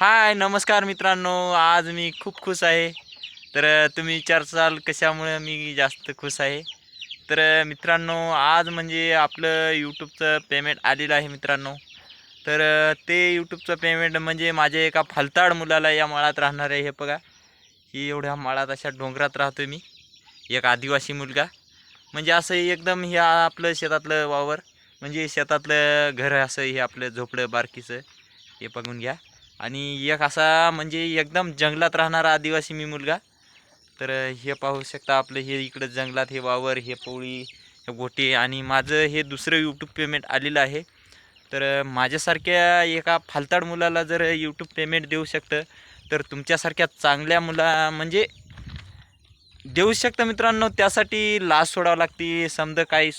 हाय नमस्कार मित्रांनो. आज मी खूप खुश आहे. तर तुम्ही विचारचाल कशामुळे मी जास्त खुश आहे. तर मित्रांनो आज म्हणजे आपलं यूट्यूबचं पेमेंट आलेलं आहे मित्रांनो. तर ते यूट्यूबचं पेमेंट म्हणजे माझ्या एका फलताड मुलाला या माळात राहणार आहे. हे बघा. ही एवढ्या माळात अशा डोंगरात राहतो मी. एक आदिवासी मुलगा. म्हणजे असं एकदम हे आपलं शेतातलं वावर. म्हणजे शेतातलं घर असं हे आपलं झोपडं बारकीचं. हे बघून घ्या. आणि एक असा म्हणजे एकदम जंगलात राहणारा आदिवासी मी मुलगा. तर हे पाहू शकता आपलं हे इकडं जंगलात हे वावर हे पोळी हे गोटे आणि माझं हे दुसरं यूट्यूब पेमेंट आलेलं आहे. तर माझ्यासारख्या एका फालताड मुलाला जर यूट्यूब पेमेंट देऊ शकतं तर तुमच्यासारख्या चांगल्या मुला म्हणजे देऊ शकतं मित्रांनो त्यासाठी लाज सोडावं लागते समजा काही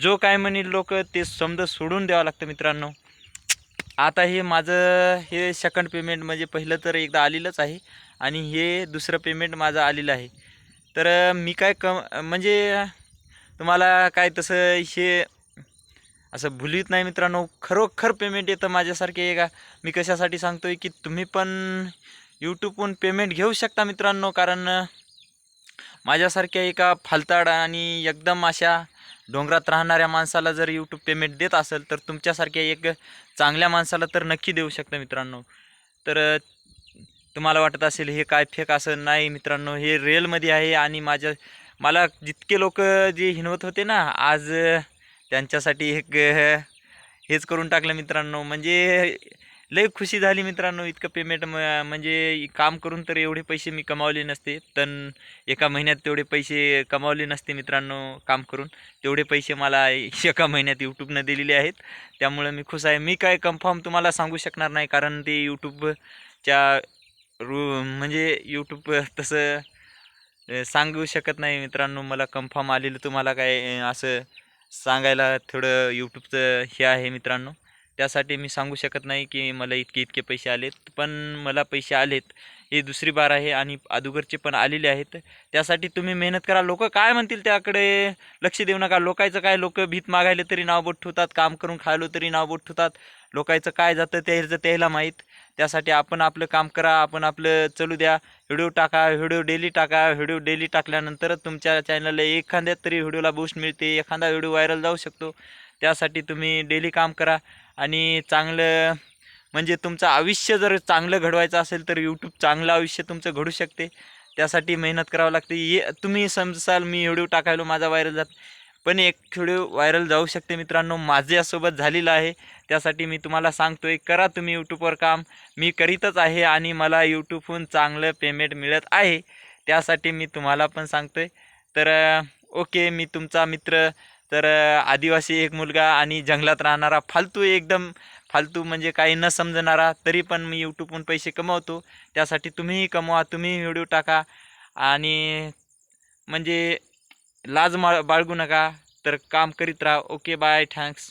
जो काय म्हणील लोक ते समजा सोडून द्यावं लागतं मित्रांनो. आता हे माझं हे सेकंड पेमेंट म्हणजे पहिलं तर एकदा आलेलंच आहे आणि हे दुसरं पेमेंट माझं आलेलं आहे. तर मी काय कम म्हणजे तुम्हाला काय तसं हे असं भुलीत नाही मित्रांनो खरोखर पेमेंट येतं माझ्यासारखे का? मी कशासाठी सांगतो आहे की तुम्ही पण यूट्यूबहून पेमेंट घेऊ शकता मित्रांनो कारण माझ्यासारख्या एका फालताड आणि एकदम अशा डोंगरात राहणाऱ्या माणसाला जर यूट्यूब पेमेंट देत असेल तर तुमच्यासारख्या एक चांगल्या माणसाला तर नक्की देऊ शकतं मित्रांनो. तर तुम्हाला वाटत असेल हे काय फेक असं नाही मित्रांनो. हे रिअलमध्ये आहे आणि माझ्या मला जितके लोक जे हिनवत होते ना आज त्यांच्यासाठी एक हेच करून टाकलं मित्रांनो. म्हणजे लय खुशी झाली मित्रांनो इतकं पेमेंट म्हणजे काम करून तर एवढे पैसे मी कमावले नसते तर एका महिन्यात तेवढे पैसे कमावले नसते मित्रांनो काम करून. तेवढे पैसे मला एका महिन्यात यूट्यूबनं दिलेले आहेत. त्यामुळे मी खुश आहे. मी काय कन्फर्म तुम्हाला सांगू शकणार नाही कारण ते यूट्यूबच्या रू म्हणजे यूट्यूब तसं सांगू शकत नाही मित्रांनो. मला कन्फर्म आलेलं तुम्हाला काय असं सांगायला थोडं यूट्यूबचं हे आहे मित्रांनो. त्यासाठी मी सांगू शकत नाही की मला इतके इतके पैसे आलेत पण मला पैसे आलेत. ही दुसरी बार आहे आणि अदुगरचे पण आलेले आहेत. त्यासाठी तुम्ही मेहनत करा. लोक काय म्हणतील त्याकडे? लक्ष देऊ नका. लोकायचं काय? लोक भीत मागायले तरी नाव बोट ठेवतात काम करून खायलो तरी नाव बोट ठेवतात. लोकायचं काय जातं त्याचं त्याला माहीत. त्यासाठी आपण आपलं काम करा आपण आपलं चलू द्या. व्हिडिओ टाका व्हिडिओ डेली टाका. व्हिडिओ डेली टाकल्यानंतरच तुमच्या चॅनलला एखाद्या तरी व्हिडिओला बूस्ट मिळते. एखादा व्हिडिओ व्हायरल जाऊ शकतो. त्यासाठी तुम्ही डेली काम करा. आणि चांगलं म्हणजे तुमचं आयुष्य जर चांगलं घडवायचं असेल तर यूट्यूब चांगलं आयुष्य तुमचं घडू शकते. त्यासाठी मेहनत करावं लागते. ये तुम्ही समजाल मी व्हिडिओ टाकायलो माझा व्हायरल जात. पण एक व्हिडिओ व्हायरल जाऊ शकते मित्रांनो. माझ्यासोबत झालेलं आहे. त्यासाठी मी तुम्हाला सांगतो आहे करा तुम्ही यूट्यूबवर काम. मी करीतच आहे आणि मला यूट्यूबहून चांगलं पेमेंट मिळत आहे. त्यासाठी मी तुम्हाला पण सांगतो आहे तर ओके मी तुमचा मित्र तर आदिवासी एक मुलगा आणि जंगलात राहणारा फालतू एकदम फालतू म्हणजे काही न समजणारा तरी पण मी यूट्यूबहून पैसे कमवतो. त्यासाठी तुम्हीही कमवा तुम्ही व्हिडिओ टाका. आणि म्हणजे लाज मा बाळगू नका. तर काम करीत राहा. Okay bye thanks.